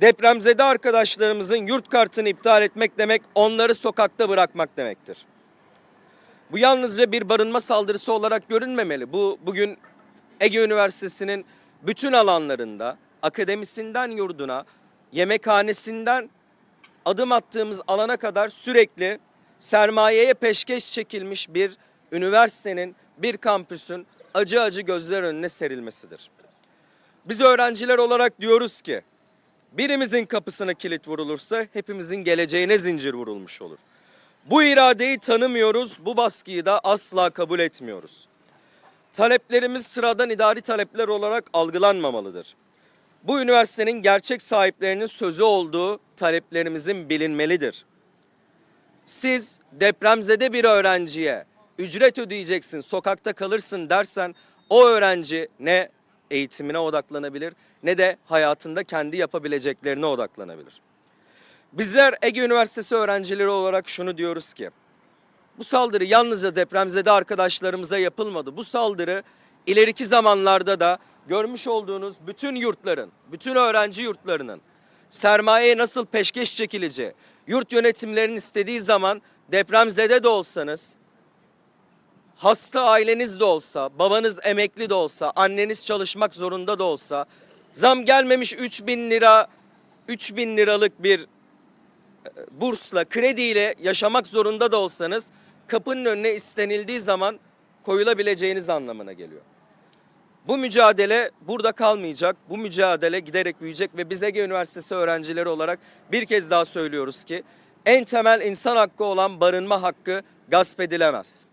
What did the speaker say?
Depremzede arkadaşlarımızın yurt kartını iptal etmek demek onları sokakta bırakmak demektir. Bu yalnızca bir barınma saldırısı olarak görünmemeli. Bu bugün Ege Üniversitesi'nin bütün alanlarında akademisinden yurduna, yemekhanesinden adım attığımız alana kadar sürekli sermayeye peşkeş çekilmiş bir üniversitenin, bir kampüsün acı acı gözler önüne serilmesidir. Biz öğrenciler olarak diyoruz ki birimizin kapısına kilit vurulursa hepimizin geleceğine zincir vurulmuş olur. Bu iradeyi tanımıyoruz, bu baskıyı da asla kabul etmiyoruz. Taleplerimiz sıradan idari talepler olarak algılanmamalıdır. Bu üniversitenin gerçek sahiplerinin sözü olduğu taleplerimizin bilinmelidir. Siz depremzede bir öğrenciye ücret ödeyeceksin, sokakta kalırsın dersen o öğrenci ne eğitimine odaklanabilir ne de hayatında kendi yapabileceklerine odaklanabilir. Bizler Ege Üniversitesi öğrencileri olarak şunu diyoruz ki bu saldırı yalnızca depremzede arkadaşlarımıza yapılmadı. Bu saldırı ileriki zamanlarda da görmüş olduğunuz bütün yurtların, bütün öğrenci yurtlarının sermayeye nasıl peşkeş çekileceği, yurt yönetimlerinin istediği zaman depremzede de olsanız, hasta aileniz de olsa, babanız emekli de olsa, anneniz çalışmak zorunda da olsa, zam gelmemiş 3000 lira, 3000 liralık bir bursla, krediyle yaşamak zorunda da olsanız kapının önüne istenildiği zaman koyulabileceğiniz anlamına geliyor. Bu mücadele burada kalmayacak. Bu mücadele giderek büyüyecek ve biz Ege Üniversitesi öğrencileri olarak bir kez daha söylüyoruz ki en temel insan hakkı olan barınma hakkı gasp edilemez.